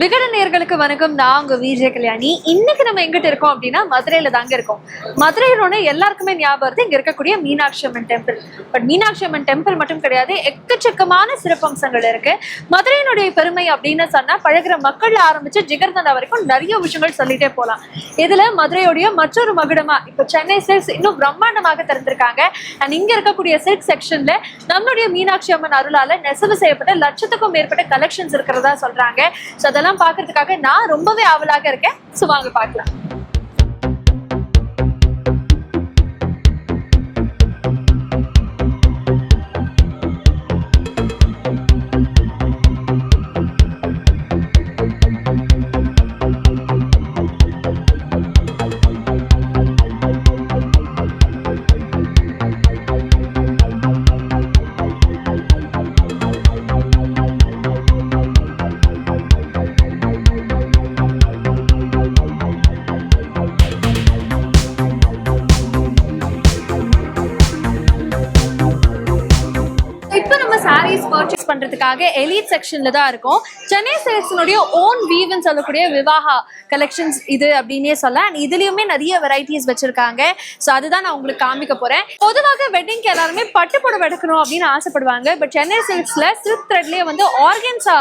விகட நேர்களுக்கு வணக்கம். நான் உங்க விஜய கல்யாணி. இன்னைக்கு நம்ம எங்கிட்ட இருக்கோம் அப்படின்னா மதுரையில தாங்க இருக்கோம். மதுரையிலோட எல்லாருக்குமே ஞாபகம் வருது இங்க இருக்கக்கூடிய Meenakshi Amman temple but Meenakshi Amman temple மட்டும் கிடையாது எக்கச்சக்கமான சிறப்பம்சங்கள் இருக்கு. மதுரையினுடைய பெருமை அப்படின்னு சொன்னா பழகுற மக்கள் ஆரம்பிச்சு ஜிகர்தண்டா வரைக்கும் நிறைய விஷயங்கள் சொல்லிட்டே போலாம். இதுல மதுரையுடைய மற்றொரு மகுடமா இப்போ சென்னை சில்க்ஸ் இன்னும் பிரம்மாண்டமாக திறந்திருக்காங்க. அண்ட் இங்க இருக்கக்கூடிய சில்க் செக்ஷன்ல நம்மளுடைய மீனாட்சி அம்மன் அருளால நெசவு செய்யப்பட்ட லட்சத்துக்கும் மேற்பட்ட கலெக்ஷன்ஸ் இருக்கிறதா சொல்றாங்க. ஸோ அதெல்லாம் பாக்குறதுக்காக நான் ரொம்பவே ஆவலாக இருக்கேன். ஸோ வாங்க பார்க்கலாம். பர்ச்சேஸ் எலிட் செக்ஷன்ல தான் இருக்கும். சென்னை சில்க்ஸினுடைய ஓன் வீவ்னு சொல்லக்கூடிய விவாகா கலெக்ஷன்ஸ் இது அப்படின்னே சொல்ல அண்ட் இதுலயுமே நிறைய வெரைட்டிஸ் வச்சிருக்காங்க. ஸோ அதுதான் நான் உங்களுக்கு காமிக்க போறேன். பொதுவாக வெட்டிங்க்கு எல்லாருமே பட்டு புடவை எடுக்கணும் அப்படின்னு ஆசைப்படுவாங்க. பட் சென்னை சில்க்ஸ்ல சில்க் த்ரெட்லயே வந்து ஆர்கன்ஸா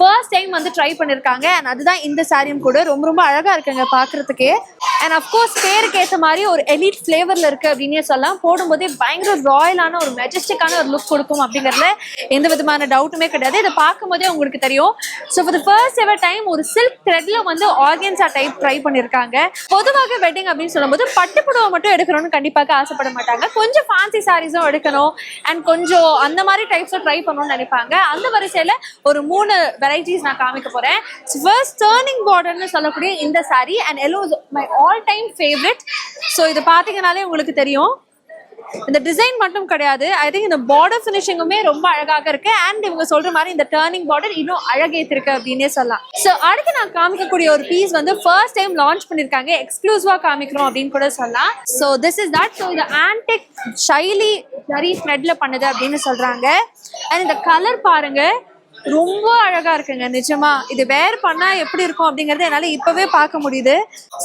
ஃபர்ஸ்ட் டைம் வந்து ட்ரை பண்ணிருக்காங்க. அண்ட் அதுதான் இந்த சாரியும் கூட ரொம்ப ரொம்ப அழகா இருக்குங்க பாக்குறதுக்கே. அண்ட் அஃப்கோர்ஸ் பேருக்கு ஏற்ற மாதிரி ஒரு எலிட் ஃபிளேவர்ல இருக்கு அப்படின்னே சொல்லலாம். போடும்போதே பயங்கர ராயலான ஒரு மெஜஸ்டிக்கான ஒரு லுக் கொடுக்கும் அப்படிங்கறதுல எந்த விதமான டவுட்டுமே கிடையாது. இதை பார்க்கும்போதே உங்களுக்கு தெரியும். So far first ever time ஒரு சில்க் த்ரெட்ல வந்து ஆர்கன்ஸா டைப் ட்ரை பண்ணிருக்காங்க. பொதுவாக வெட்டிங் அப்படின்னு சொல்லும்போது பட்டு புடவை மட்டும் எடுக்கணும்னு கண்டிப்பாக ஆசைப்பட மாட்டாங்க. கொஞ்சம் ஃபேன்சி சாரீஸும் எடுக்கணும். அண்ட் கொஞ்சம் அந்த மாதிரி டைப்ஸும் ட்ரை பண்ணணும்னு நினைப்பாங்க. அந்த வரிசையில ஒரு மூணு வெரைட்டிஸ் நான் காமிக்க போறேன். ஃபர்ஸ்ட் டேர்னிங் பார்டர்னு சொல்லக்கூடிய இந்த saree. And yellow my all time favourite so இது பார்த்தீங்கனாலே உங்களுக்கு தெரியும். இந்த டிசைன் மட்டும் கிடையாது. ஐ திங்க் இந்த பார்டர் ஃபினிஷிங்குமே ரொம்ப அழகாக இருக்கு. அண்ட் இவங்க சொல்ற மாதிரி இந்த டேர்னிங் பார்டர் இன்னும் அழகேத்திருக்கு அப்படின்னே சொல்லலாம். ஸோ அடுத்து நான் காமிக்கக்கூடிய ஒரு பீஸ் வந்து ஃபர்ஸ்ட் டைம் லான்ச் பண்ணிருக்காங்க. எக்ஸ்க்ளூசிவா காமிக்கிறோம் அப்படின்னு கூட சொல்லலாம். So this is that so இது ஆன்டிக் ஷைலி ஜரி த்ரெட்ல பண்ணுது அப்படின்னு சொல்றாங்க. அண்ட் இந்த கலர் பாருங்க. ரொம்ப அழகா இருக்குங்க நிஜமா. இது வேர் பண்ணா எப்படி இருக்கும் அப்படிங்கறது என்னால இப்பவே பார்க்க முடியுது.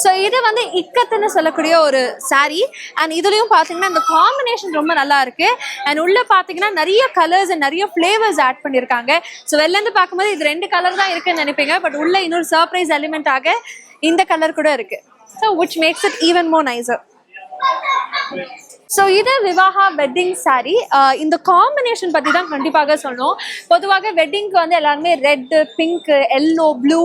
ஸோ இது வந்து இக்கத்துன்னு சொல்லக்கூடிய ஒரு சாரி அண்ட் இதுலயும் பாத்தீங்கன்னா இந்த காம்பினேஷன் ரொம்ப நல்லா இருக்கு. அண்ட் உள்ள பாத்தீங்கன்னா நிறைய கலர்ஸ் அண்ட் நிறைய ஃபிளேவர்ஸ் ஆட் பண்ணிருக்காங்க. ஸோ வெளில இருந்து பார்க்கும்போது இது ரெண்டு கலர் தான் இருக்குன்னு நினைப்பீங்க. பட் உள்ள இன்னொரு சர்ப்ரைஸ் எலிமெண்ட் ஆக இந்த கலர் கூட இருக்கு. So which makes it even more nicer so இது விவாகா வெட்டிங் சாரீ இந்த காம்பினேஷன் பற்றி தான் கண்டிப்பாக சொல்லணும். பொதுவாக வெட்டிங்க்கு வந்து எல்லாருமே red pink yellow blue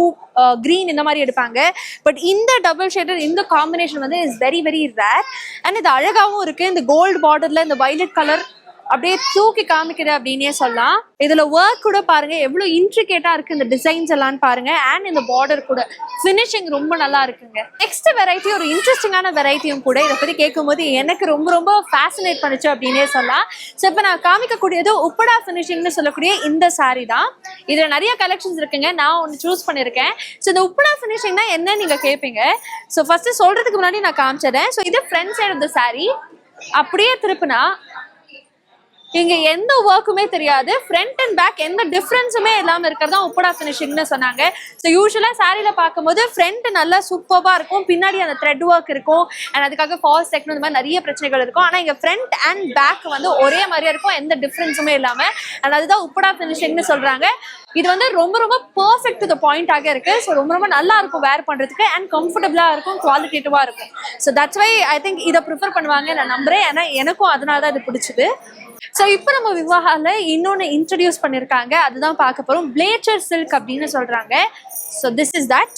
green இந்த மாதிரி எடுப்பாங்க. பட் இந்த டபுள் ஷேடர் இந்த காம்பினேஷன் வந்து is very very rare and இது அழகாகவும் இருக்குது இந்த கோல்டு பார்டரில் இந்த வைலட் கலர் அப்படியே தூக்கி காமிக்குது அப்படின்னே சொல்லலாம். இதுல ஒர்க் கூட பாருங்க எவ்வளவு இன்ட்ரிகேட்டா இருக்கு இந்த டிசைன்ஸ் எல்லாம் பாருங்க. அண்ட் இந்த பார்டர் கூட. ஃபினிஷிங் ரொம்ப நல்லா இருக்குங்க. நெக்ஸ்ட் வெரைட்டி ஒரு இன்ட்ரெஸ்டிங்கான வெரைட்டியும் கூட இதை பத்தி கேட்கும்போது எனக்கு ரொம்ப ரொம்ப ஃபேசினேட் பண்ணுச்சு அப்படின்னே சொல்லலாம். ஸோ இப்போ நான் காமிக்கக்கூடியது உப்படா ஃபினிஷிங்னு சொல்லக்கூடிய இந்த saree தான். இதுல நிறைய கலெக்ஷன்ஸ் இருக்குங்க. நான் ஒன்று சூஸ் பண்ணியிருக்கேன். ஸோ இந்த உப்படா ஃபினிஷிங்னா என்ன நீங்க கேட்பீங்க ஸோ ஃபர்ஸ்ட் சொல்றதுக்கு முன்னாடி நான் காமிச்சிடுறேன் ஸோ இது ஃப்ரண்ட் சைடு ஆஃப் த அப்படியே திருப்பினா இங்க எந்த ஒர்க்குமே தெரியாது. ஃப்ரண்ட் அண்ட் பேக் எந்த டிஃப்ரென்ஸுமே இல்லாம இருக்கிறதா உப்படா ஃபினிஷிங்னு சொன்னாங்க. ஸோ யூஸ்வலா சாரியில பார்க்கும்போது ஃப்ரண்ட் நல்லா சூப்பர்வா இருக்கும். பின்னாடி அந்த த்ரெட் ஒர்க் இருக்கும். அண்ட் அதுக்காக ஃபால்ஸ் டெக்னோ இந்த மாதிரி நிறைய பிரச்சனைகள் இருக்கும். ஆனா இங்க ஃப்ரண்ட் அண்ட் பேக் வந்து ஒரே மாதிரியா இருக்கும். எந்த டிஃப்ரென்ஸுமே இல்லாம. அண்ட் அதுதான் உப்படா ஃபினிஷிங்னு சொல்றாங்க. இது வந்து ரொம்ப ரொம்ப பர்ஃபெக்ட் த பாயிண்டாக இருக்கு. ஸோ ரொம்ப ரொம்ப நல்லா இருக்கும் வேர் பண்றதுக்கு. அண்ட் கம்ஃபர்டபுளா இருக்கும் குவாலிட்டேட்டிவா இருக்கும். So that's why I think இதை ப்ரிஃபர் பண்ணுவாங்க நான் நம்புறேன். ஏன்னா எனக்கும் அதனால தான் இது பிடிச்சது. ஸோ இப்போ நம்ம விவாகால இன்னொன்று இன்ட்ரடியூஸ் பண்ணியிருக்காங்க அதுதான் பார்க்க போகிறோம் பிளேச்சர் சில்க் அப்படின்னு சொல்றாங்க. So this is that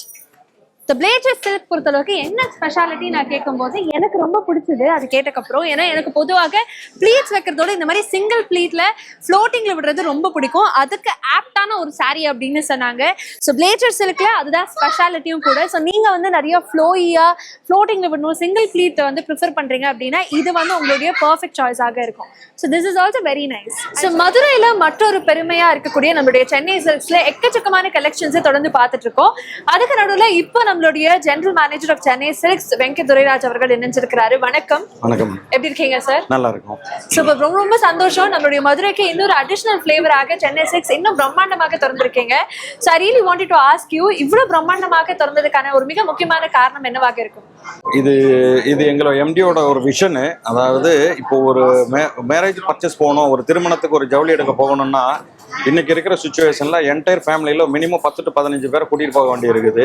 so பிளேச்சர் silk பொறுத்தளவுக்கு என்ன ஸ்பெஷாலிட்டி நான் கேட்கும்போது எனக்கு ரொம்ப பிடிச்சது அது கேட்டக்கப்புறம். ஏன்னா எனக்கு பொதுவாக ப்ளீட்ஸ் வைக்கிறதோட இந்த மாதிரி சிங்கிள் ப்ளீட்ல ஃப்ளோட்டிங்ல விடுறது ரொம்ப பிடிக்கும். அதுக்கு ஆப்டான ஒரு சாரீ அப்படின்னு சொன்னாங்க. ஸோ பிளேச்சர் சில்க்ல அதுதான் ஸ்பெஷாலிட்டியும் கூட. ஸோ நீங்க வந்து நிறைய ஃப்ளோயியா ஃப்ளோட்டிங்ல விடணும் சிங்கிள் ப்ளீட் வந்து ப்ரிஃபர் பண்றீங்க அப்படின்னா இது வந்து உங்களுடைய பர்ஃபெக்ட் சாய்ஸாக இருக்கும். So this is also very nice so மதுரையில மற்றொரு பெருமையா இருக்கக்கூடிய நம்மளுடைய சென்னை சில்க்ஸ்ல எக்கச்சக்கமான கலெக்ஷன்ஸை தொடர்ந்து பார்த்துட்டு இருக்கோம். அதுக்கு நடுவில் இப்போ நம்ம நம்மளுடைய general manager of Chennai Silks Venkat Durairaj அவர்கள் இணைஞ்சிருக்கிறாரு. வணக்கம். வணக்கம். எப்படி இருக்கீங்க சார் நல்லா இருக்கும் சூப்பர் ரொம்ப ரொம்ப சந்தோஷம். நம்மளுடைய மதுரைக்கு இன்னொரு அடிஷனல் ஃபிளேவராக சென்னை சில்க்ஸ் இன்னும் பிரம்மாண்டமாக திறந்திருக்கீங்க. So I really wanted to ask you இவ்வளவு பிரம்மாண்டமாக திறந்ததுக்கான ஒரு மிக முக்கியமான காரணம் என்னவாக இருக்கும்? இது இது எங்களோட எம்டியோட ஒரு விஷனு அதாவது இப்போ ஒரு மேரேஜ் பர்ச்சேஸ் போகணும் ஒரு திருமணத்துக்கு ஒரு ஜவுளி எடுக்க போகணும்னா இன்னைக்கு இருக்கிற சுச்சுவேஷன்ல என்டையர் ஃபேமிலியில மினிமம் பத்து டு பதினஞ்சு பேர் கூட்டிட்டு போக வேண்டி இருக்குது.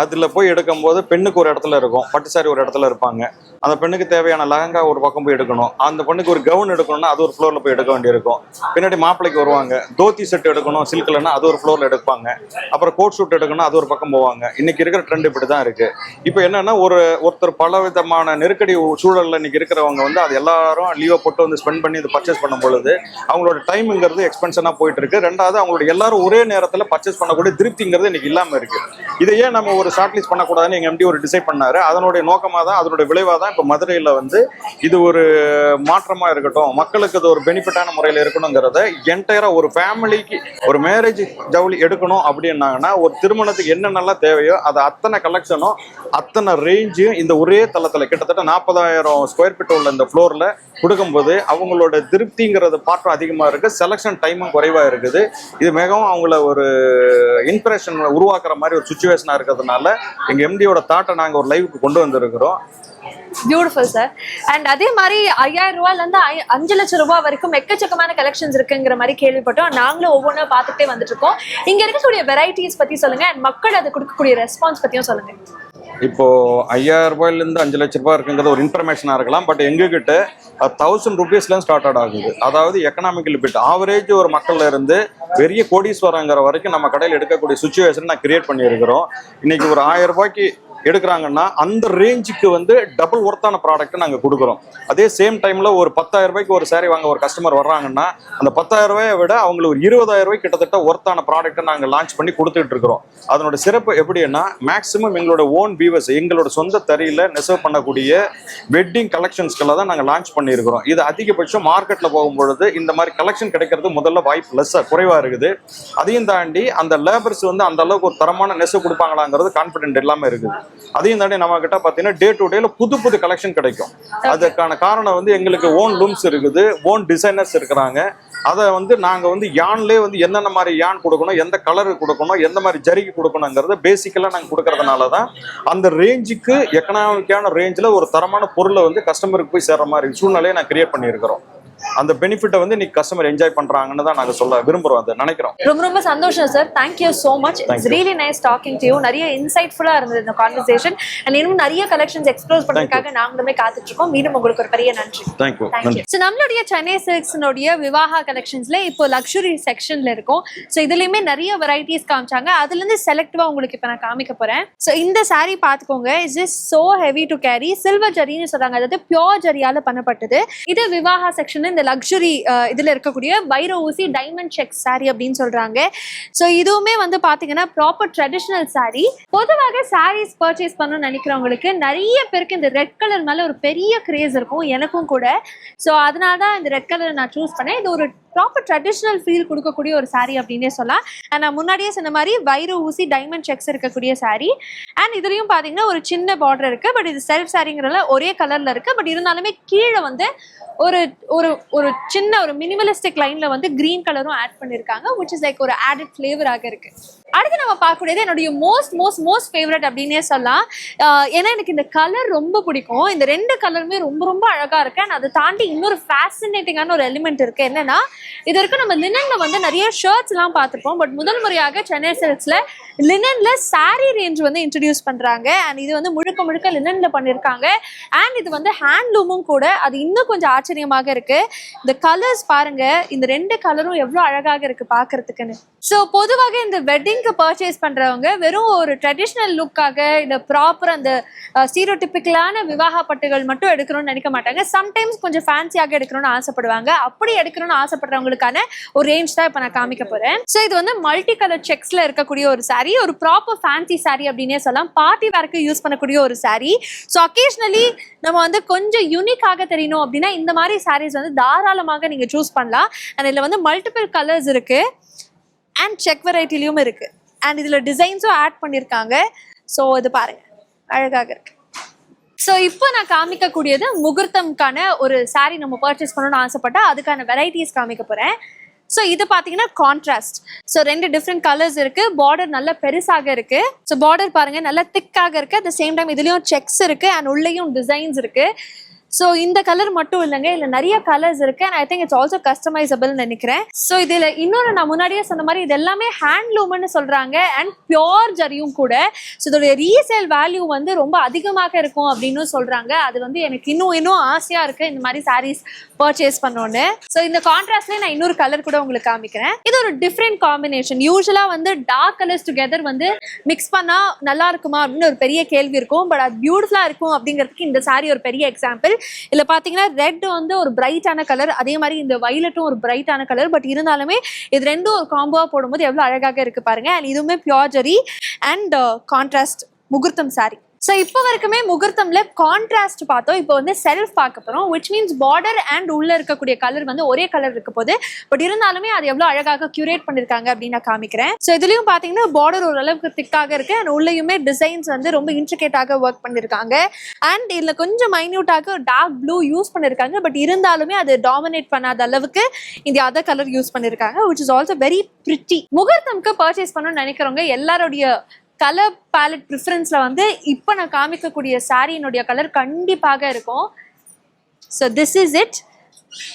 அதுல போய் எடுக்கும்போது பெண்ணுக்கு ஒரு இடத்துல இருக்கும். பட்டு சாரி ஒரு இடத்துல இருப்பாங்க. அந்த பெண்ணுக்கு தேவையான லெஹங்கா ஒரு பக்கம் போய் எடுக்கணும். அந்த பெண்ணுக்கு ஒரு கவுன் எடுக்கணும்னா அது ஒரு ஃப்ளோர்ல போய் எடுக்க வேண்டியிருக்கும். பின்னாடி மாப்பிளைக்கு வருவாங்க. தோத்தி செட் எடுக்கணும் சில்க்லன்னா அது ஒரு ஃப்ளோர்ல எடுப்பாங்க. அப்புறம் கோட் ஷூட் எடுக்கணும் அது ஒரு பக்கம் போவாங்க. இன்னைக்கு இருக்கிற ட்ரெண்ட் இப்படி தான் இருக்கு. இப்போ என்னன்னா ஒரு ஒருத்தர் பல விதமான நெருக்கடி சூழல்ல இன்னைக்கு இருக்கிறவங்க வந்து அது எல்லாரும் லீவை போட்டு வந்து ஸ்பெண்ட் பண்ணி இது பர்ச்சேஸ் பண்ணும் பொழுது அவங்களோட டைம்ங்கிறது எக்ஸ்பென்ஷனா போயிட்டு இருக்கு ரெண்டாவது அவங்களோட எல்லாரும் ஒரே நேரத்தில் பர்ச்சேஸ் பண்ணக்கூடிய திருப்திங்கிறது இன்னைக்கு இல்லாமல் இருக்கு. இதையே நம்ம ஒரு ஷார்ட் லிஸ்ட் பண்ணக்கூடாதுன்னு எங்க எம்டி ஒரு டிசைட் பண்ணாரு. அதனுடைய நோக்கமாக தான் அதனுடைய விளைவாக தான் இப்போ மதுரையில் வந்து இது ஒரு மாற்றமாக இருக்கட்டும் மக்களுக்கு இது ஒரு பெனிஃபிட்டான முறையில் இருக்கணுங்கிறத என்டையராக ஒரு ஃபேமிலிக்கு ஒரு மேரேஜ் ஜவுளி எடுக்கணும் அப்படின்னாங்கன்னா ஒரு திருமணத்துக்கு என்னென்னலாம் தேவையோ அது அத்தனை கலெக்ஷனும் அத்தனை ரேஞ்சும் இந்த ஒரே தளத்தில் கிட்டத்தட்ட நாற்பதாயிரம் ஸ்கொயர் ஃபீட் உள்ள இந்த ஃப்ளோரில் கொடுக்கும்போது அவங்களோட திருப்திங்கிறது பாட்டம் அதிகமாக இருக்குது செலெக்ஷன் டைமும் குறைவாக இருக்குது. இது மிகவும் அவங்கள ஒரு இன்ஸ்பிரேஷன் உருவாக்குற மாதிரி ஒரு சுச்சுவேஷனாக இருக்கிறதுனால எங்கள் எம்டியோட தாட்டை நாங்கள் ஒரு லைவுக்கு கொண்டு வந்திருக்கிறோம். பியூட்டிஃபுல் சார் அண்ட் அதே மாதிரி ஐயாயிரம் ரூபாயிலேருந்து ஐ- அஞ்சு லட்சம் ரூபாய் வரைக்கும் எக்கச்சக்கமான கலெக்ஷன்ஸ் இருக்குங்கிற மாதிரி கேள்விப்பட்டோம். நாங்களும் ஒவ்வொன்றா பார்த்துட்டே வந்துட்டு இருக்கோம். இங்கே இருக்கக்கூடிய வெரைட்டிஸ் பற்றி சொல்லுங்க. அண்ட் மக்கள் அது கொடுக்கக்கூடிய ரெஸ்பான்ஸ் பற்றியும் சொல்லுங்கள் இப்போ ஐயாயிரம் ரூபாயிலேருந்து அஞ்சு லட்ச ரூபாய் இருக்குங்கிறது ஒரு இன்ஃபர்மேஷனாக இருக்கலாம் பட் எங்ககிட்ட தௌசண்ட் ருபீஸ்லேருந்து ஸ்டார்ட் அவுட் ஆகுது. அதாவது எக்கனாமிக்கல் லிமிட் ஆவரேஜ் ஒரு மக்கள்ல இருந்து பெரிய கோடீஸ்வரங்கிற வரைக்கும் நம்ம கடையில் எடுக்கக்கூடிய சுச்சுவேஷன் நான் கிரியேட் பண்ணியிருக்கிறோம். இன்னைக்கு ஒரு ஆயிரம் ரூபாய்க்கு எடுக்கிறாங்கன்னா அந்த ரேஞ்சுக்கு வந்து டபுள் ஒர்த்தான ப்ராடக்ட் நாங்கள் கொடுக்குறோம். அதே சேம் டைமில் ஒரு பத்தாயிரம் ரூபாய்க்கு ஒரு சேரீ வாங்க ஒரு கஸ்டமர் வர்றாங்கன்னா அந்த பத்தாயிரம் ரூபாயை விட அவங்களுக்கு ஒரு இருபதாயிரம் ரூபாய் கிட்டத்தட்ட ஒர்த்தான ப்ராடக்ட்டை நாங்கள் லான்ச் பண்ணி கொடுத்துட்டு இருக்கிறோம். அதனோட சிறப்பு எப்படின்னா மேக்ஸிமம் எங்களோட ஓன் வியூவர்ஸ் எங்களோட சொந்த தறியில் நெசவு பண்ணக்கூடிய வெட்டிங் கலெக்ஷன்ஸ்களை தான் நாங்கள் லான்ச் பண்ணியிருக்கிறோம். இது அதிகபட்சம் மார்க்கெட்டில் போகும்பொழுது இந்த மாதிரி கலெக்ஷன் கிடைக்கிறது முதல்ல வாய்ப்பு லெஸ்ஸாக குறைவாக இருக்குது. அதையும் தாண்டி அந்த லேபர்ஸ் வந்து அந்த அளவுக்கு ஒரு தரமான நெசவு கொடுப்பாங்களாங்கிறது கான்ஃபிடென்ட் இல்லாமல் இருக்குது. அதையும் தாண்டி நம்ம கிட்ட பார்த்தீங்கன்னா டே டு டேல புது புது கலெக்ஷன் கிடைக்கும். அதுக்கான காரணம் வந்து எங்களுக்கு ஓன் லூம்ஸ் இருக்குது ஓன் டிசைனர்ஸ் இருக்கிறாங்க. அதை வந்து நாங்கள் வந்து யான்லேயே வந்து என்னென்ன மாதிரி யான் கொடுக்கணும் எந்த கலர் கொடுக்கணும் எந்த மாதிரி ஜரிகை கொடுக்கணுங்கிறத பேசிக்கலாக நாங்கள் கொடுக்கறதுனால தான் அந்த ரேஞ்சுக்கு எக்கனாமிக்கான ரேஞ்சில் ஒரு தரமான பொருளை வந்து கஸ்டமருக்கு போய் சேர்ற மாதிரி சூழ்நிலையை நான் கிரியேட் பண்ணியிருக்கிறோம். அந்த பெனிஃபிட்டை வந்து இன்னைக்கு கஸ்டமர் என்ஜாய் பண்றாங்கன்னு தான் நாங்கள் சொல்ல விரும்புகிறோம் அதை நினைக்கிறோம். ரொம்ப ரொம்ப சந்தோஷம் sir thank you so much it's really nice talking to you நிறைய இன்சைட்ஃபுல்லா இருந்தது இந்த கான்வர்சேஷன் அண்ட் இன்னும் நிறைய கலெக்ஷன்ஸ் எக்ஸ்ப்ளோர் பண்றதுக்காக நாங்களுமே காத்துட்டு இருக்கோம் மீண்டும் உங்களுக்கு ஒரு பெரிய நன்றி. தேங்க்யூ ஸோ நம்மளுடைய சென்னை சில்க்ஸ்னுடைய விவாஹா கலெக்ஷன்ஸ்ல இப்போ லக்ஸுரி செக்ஷன்ல இருக்கும். ஸோ இதுலயுமே நிறைய வெரைட்டிஸ் காமிச்சாங்க. அதுல இருந்து செலக்டிவா உங்களுக்கு இப்போ நான் காமிக்க போறேன். ஸோ இந்த saree பார்த்துக்கோங்க. Is is so heavy to carry silver ஜரின்னு சொல்றாங்க அதாவது பியோர் ஜரியால பண்ணப்பட்டது. இது விவாஹா செக்ஷன் இந்த லக்ஸுரி இதுல இருக்கக்கூடிய வைர ஊசி டைமண்ட் செக் சாரி அப்படின்னு சொல்றாங்க. ஸோ இதுவுமே வந்து பார்த்தீங்கன்னா ப்ராப்பர் ட்ரெடிஷ்னல் சாரி பொதுவாக சாரீஸ் பர்ச்சேஸ் பண்ணணும்னு நினைக்கிறவங்களுக்கு நிறைய பேருக்கு இந்த ரெட் கலர் மேலே ஒரு பெரிய கிரேஸ் இருக்கும் எனக்கும் கூட. ஸோ அதனால தான் இந்த ரெட் கலர் நான் சூஸ் பண்ணேன். இது ஒரு ப்ராப்பர் ட்ரெடிஷ்னல் ஃபீல் கொடுக்கக்கூடிய ஒரு saree அப்படின்னே சொல்லலாம். அண்ட் நான் முன்னாடியே சொன்ன மாதிரி வைர ஊசி டைமண்ட் செக்ஸ் இருக்கக்கூடிய saree. அண்ட் இதுலேயும் பார்த்தீங்கன்னா ஒரு சின்ன பார்டர் இருக்கு. பட் இது செல்ஃப் சாரிங்கிறதுல ஒரே கலரில் இருக்கு. பட் இருந்தாலுமே கீழே வந்து ஒரு ஒரு ஒரு சின்ன ஒரு மினிமலிஸ்டிக் லைன்ல வந்து கிரீன் கலரும் ஆட் பண்ணிருக்காங்க விச் இஸ் லைக் ஒரு ஆடட் ஃபிளேவராக இருக்கு. அடுத்து நம்ம பார்க்கக்கூடியது என்னுடைய மோஸ்ட் மோஸ்ட் மோஸ்ட் ஃபேவரட் அப்படின்னே சொல்லலாம். ஏன்னா எனக்கு இந்த கலர் ரொம்ப பிடிக்கும். இந்த ரெண்டு கலருமே ரொம்ப ரொம்ப அழகாக இருக்கு. அண்ட் அதை தாண்டி இன்னொரு ஃபேசினேட்டிங்கான ஒரு எலிமெண்ட் இருக்கு. என்னன்னா இது வரைக்கும் நம்ம லினனில் வந்து நிறைய ஷர்ட்ஸ்லாம் பார்த்துருப்போம். பட் முதல் முறையாக சென்னை சில்க்ஸில் லினனில் சாரீ ரேஞ்ச் வந்து இன்ட்ரடியூஸ் பண்ணுறாங்க அண்ட் இது வந்து முழுக்க முழுக்க லினனில் பண்ணியிருக்காங்க அண்ட் இது வந்து ஹேண்ட்லூமும் கூட அது இன்னும் கொஞ்சம் ஆச்சரியமாக இருக்கு. இந்த கலர்ஸ் பாருங்க இந்த ரெண்டு கலரும் எவ்வளோ அழகாக இருக்கு பார்க்கறதுக்குன்னு. ஸோ பொதுவாக இந்த வெட்டிங் வெட்டிங்க்கு பர்ச்சேஸ் பண்றவங்க? வெறும் ஒரு ட்ரெடிஷ்னல் லுக்காக இந்த ப்ராப்பர் அந்த ஸ்டீரியோடிபிக்கலான விவாக பட்டுகள் மட்டும் எடுக்கணும்னு நினைக்க மாட்டாங்க. சம்டைம்ஸ் கொஞ்சம் ஃபேன்சியாக எடுக்கணும்னு ஆசைப்படுவாங்க. அப்படி எடுக்கணும்னு ஆசைப்படுறவங்களுக்கான ஒரு ரேஞ்ச் தான் இப்போ நான் காமிக்க போறேன். ஸோ இது வந்து மல்டி கலர் செக்ஸ்ல இருக்கக்கூடிய ஒரு சாரீ ஒரு ப்ராப்பர் ஃபேன்சி saree அப்படின்னே சொல்லலாம். பார்ட்டி வேர்க்கு யூஸ் பண்ணக்கூடிய ஒரு சாரீ ஸோ அக்கேஷ்னலி நம்ம வந்து கொஞ்சம் யூனிக்காக தெரியணும் அப்படின்னா இந்த மாதிரி சாரீஸ் வந்து தாராளமாக நீங்க சூஸ் பண்ணலாம். அண்ட் இதுல வந்து மல்டிபிள் கலர்ஸ் இருக்கு. அண்ட் செக் வெரைட்டிலையும் இருக்கு. அண்ட் இதில் டிசைன்ஸும் ஆட் பண்ணியிருக்காங்க ஸோ இது பாருங்க. அழகாக இருக்கு. ஸோ இப்போ நான் காமிக்கக்கூடியது முகூர்த்தம்க்கான ஒரு சாரீ நம்ம பர்ச்சேஸ் பண்ணணும்னு ஆசைப்பட்டா அதுக்கான வெரைட்டிஸ் காமிக்க போகிறேன் ஸோ இது பார்த்தீங்கன்னா கான்ட்ராஸ்ட் ஸோ ரெண்டு டிஃப்ரெண்ட் கலர்ஸ் இருக்கு. பார்டர் நல்ல பெருசாக இருக்கு. ஸோ பார்டர் பாருங்க நல்லா திக்காக இருக்கு. அட் த சேம் டைம் இதுலயும் செக்ஸ் இருக்கு. அண்ட் உள்ளேயும் டிசைன்ஸ் இருக்கு. ஸோ இந்த கலர் மட்டும் இல்லைங்க. இதில் நிறைய கலர்ஸ் இருக்கு. And I think it's also customisable நினைக்கிறேன். ஸோ இதில் இன்னொன்று நான் முன்னாடியே சொன்ன மாதிரி இது எல்லாமே ஹேண்ட்லூம்னு சொல்கிறாங்க அண்ட் பியோர் ஜரியும் கூட. ஸோ இதோடைய ரீசேல் வேல்யூ வந்து ரொம்ப அதிகமாக இருக்கும் அப்படின்னு சொல்கிறாங்க அது வந்து எனக்கு இன்னும் இன்னும் ஆசையாக இருக்குது இந்த மாதிரி சாரீஸ் பர்ச்சேஸ் பண்ணோன்னு ஸோ இந்த கான்ட்ராஸ்ட்லேயே நான் இன்னொரு கலர் கூட உங்களுக்கு காமிக்கிறேன். இது ஒரு டிஃப்ரெண்ட் காம்பினேஷன் யூஸ்வலாக வந்து டார்க் கலர்ஸ் டுகெதர் வந்து மிக்ஸ் பண்ணால் நல்லா இருக்குமா அப்படின்னு ஒரு பெரிய கேள்வி இருக்கும். பட் அது பியூட்டிஃபுல்லாக இருக்கும் அப்படிங்கிறதுக்கு இந்த சாரீ ஒரு பெரிய எக்ஸாம்பிள் இதில் பார்த்தீங்கன்னா ரெட் வந்து ஒரு பிரைட்டான கலர் அதே மாதிரி இந்த வைலட்டும் ஒரு பிரைட்டான கலர் பட் இருந்தாலுமே இது ரெண்டும் ஒரு காம்போவாக போடும்போது எவ்வளோ அழகாக இருக்கு பாருங்க. அண்ட் இதுவுமே பியோர் ஜரி அண்ட் கான்ட்ராஸ்ட் முகூர்த்தம் சாரி ஸோ இப்போ வரைக்குமே முகூர்த்தம்ல கான்ட்ராஸ்ட் பார்த்தோம். இப்போ வந்து செல்ஃப் பார்க்க போகிறோம் விச் மீன்ஸ் பார்டர் அண்ட் உள்ள இருக்கக்கூடிய கலர் வந்து ஒரே கலர் இருக்க போது பட் இருந்தாலுமே அது எவ்வளோ அழகாக கியூரேட் பண்ணியிருக்காங்க அப்படின்னு நான் காமிக்கிறேன். ஸோ இதுலயும் பார்த்தீங்கன்னா பார்டர் ஓரளவுக்கு திக்காக இருக்கு. அண்ட் உள்ளேயுமே டிசைன்ஸ் வந்து ரொம்ப இன்ட்ரிகேட்டாக ஒர்க் பண்ணியிருக்காங்க அண்ட் இதில் கொஞ்சம் மைன்யூட்டாக டார்க் ப்ளூ யூஸ் பண்ணியிருக்காங்க பட் இருந்தாலுமே அது டாமினேட் பண்ணாத அளவுக்கு இந்த அதர் கலர் யூஸ் பண்ணியிருக்காங்க which is also very pretty முகூர்த்தம்க்கு purchase பண்ணணும்னு நினைக்கிறவங்க எல்லாருடைய கலர் பேலட் ப்ரிஃபரன்ஸில் வந்து இப்போ நான் காமிக்கக்கூடிய சாரியினுடைய கலர் கண்டிப்பாக இருக்கும். So this is it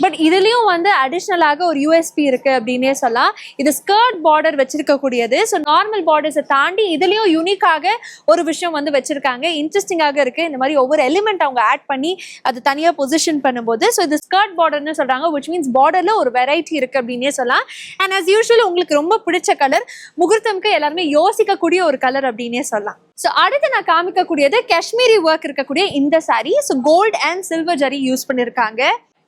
but இதுலயும் வந்து அடிஷ்னலாக ஒரு யூஎஸ்பி இருக்கு அப்படின்னே சொல்லலாம். இது ஸ்கர்ட் பார்டர் வச்சிருக்கக்கூடியது. ஸோ நார்மல் பார்டர்ஸை தாண்டி இதுலயும் யூனிக்காக ஒரு விஷயம் வந்து வச்சிருக்காங்க. இன்ட்ரெஸ்டிங்காக இருக்கு. இந்த மாதிரி ஒவ்வொரு எலிமெண்ட் அவங்க ஆட் பண்ணி அது தனியாக பொசிஷன் பண்ணும்போது ஸோ இது ஸ்கர்ட் பார்டர்னு சொல்றாங்க விச் மீன்ஸ் பார்டர்ல ஒரு வெரைட்டி இருக்கு அப்படின்னே சொல்லலாம். அண்ட் அஸ் யூஷுவல் உங்களுக்கு ரொம்ப பிடிச்ச கலர் முகூர்த்தம்க்கு எல்லாருமே யோசிக்கக்கூடிய ஒரு கலர் அப்படின்னே சொல்லலாம். ஸோ அடுத்து நான் காமிக்கக்கூடியது காஷ்மீரி ஒர்க் இருக்கக்கூடிய இந்த saree. So gold and silver zari use பண்ணியிருக்காங்க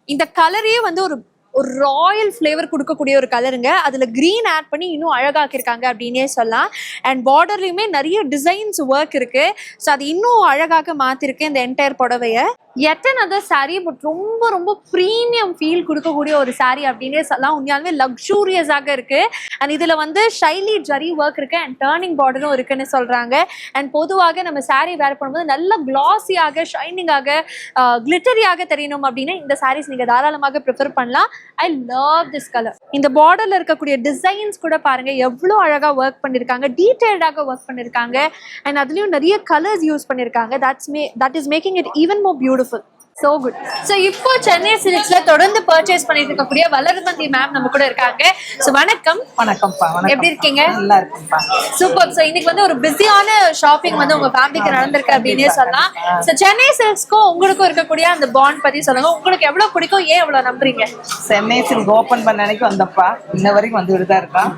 இந்த கலரே வந்து ஒரு ஒரு ராயல் ஃப்ளேவர் கொடுக்கக்கூடிய ஒரு கலருங்க அதில் க்ரீன் ஆட் பண்ணி இன்னும் அழகாக்கியிருக்காங்க அப்படின்னே சொல்லலாம். அண்ட் பார்டர்லையுமே நிறைய டிசைன்ஸ் ஒர்க் இருக்கு. ஸோ அது இன்னும் அழகாக மாற்றிருக்கு இந்த என்டையர் புடவைய. எட் அதர் saree பட் ரொம்ப ரொம்ப ப்ரீமியம் ஃபீல் கொடுக்கக்கூடிய ஒரு சாரீ அப்படின்னே சொல்லலாம். உண்மையாலுமே லக்ஸூரியஸாக இருக்கு. அண்ட் இதில் வந்து ஷைலி ஜரி ஒர்க் இருக்கு அண்ட் டேர்னிங் பார்டரும் இருக்குன்னு சொல்கிறாங்க அண்ட் பொதுவாக நம்ம சாரீ வேர் பண்ணும்போது நல்ல கிளாஸியாக ஷைனிங்காக கிளிட்டரியாக தெரியணும் அப்படின்னா இந்த சாரீஸ் நீங்கள் தாராளமாக ப்ரிஃபர் பண்ணலாம். ஐ லவ் திஸ் கலர் இந்த பார்டர்ல இருக்கக்கூடிய டிசைன்ஸ் கூட பாருங்க. எவ்வளோ அழகா ஒர்க் பண்ணிருக்காங்க. டீடைல்டாக ஒர்க் பண்ணிருக்காங்க. அண்ட் அதுலயும் நிறைய கலர்ஸ் யூஸ் பண்ணிருக்காங்க. That's may that is making it even more beautiful beautiful so good so இப்போ சென்னை சில்க்ஸ்ல தொடர்ந்து பர்ச்சேஸ் பண்ணிட்டு இருக்கக்கூடிய வளர்மதி மேம் நம்ம கூட இருக்காங்க. ஸோ வணக்கம். வணக்கம்ப்பா வணக்கம். எப்படி இருக்கீங்க? நல்லா இருக்கும்ப்பா சூப்பர் ஸோ இன்னைக்கு வந்து ஒரு பிஸியான ஷாப்பிங் வந்து உங்க ஃபேமிலிக்கு நடந்திருக்கு அப்படின்னே சொல்லலாம். ஸோ சென்னை சில்க்ஸ்க்கும் உங்களுக்கும் இருக்கக்கூடிய அந்த பாண்ட் பத்தி சொல்லுங்க. உங்களுக்கு எவ்வளவு பிடிக்கும்? ஏன் எவ்வளவு நம்புறீங்க? சென்னை சில்க் ஓபன் பண்ண அன்னைக்கு வந்தப்பா. இன்ன வரைக்கும் வந்துட்டு தான் இருக்கோம்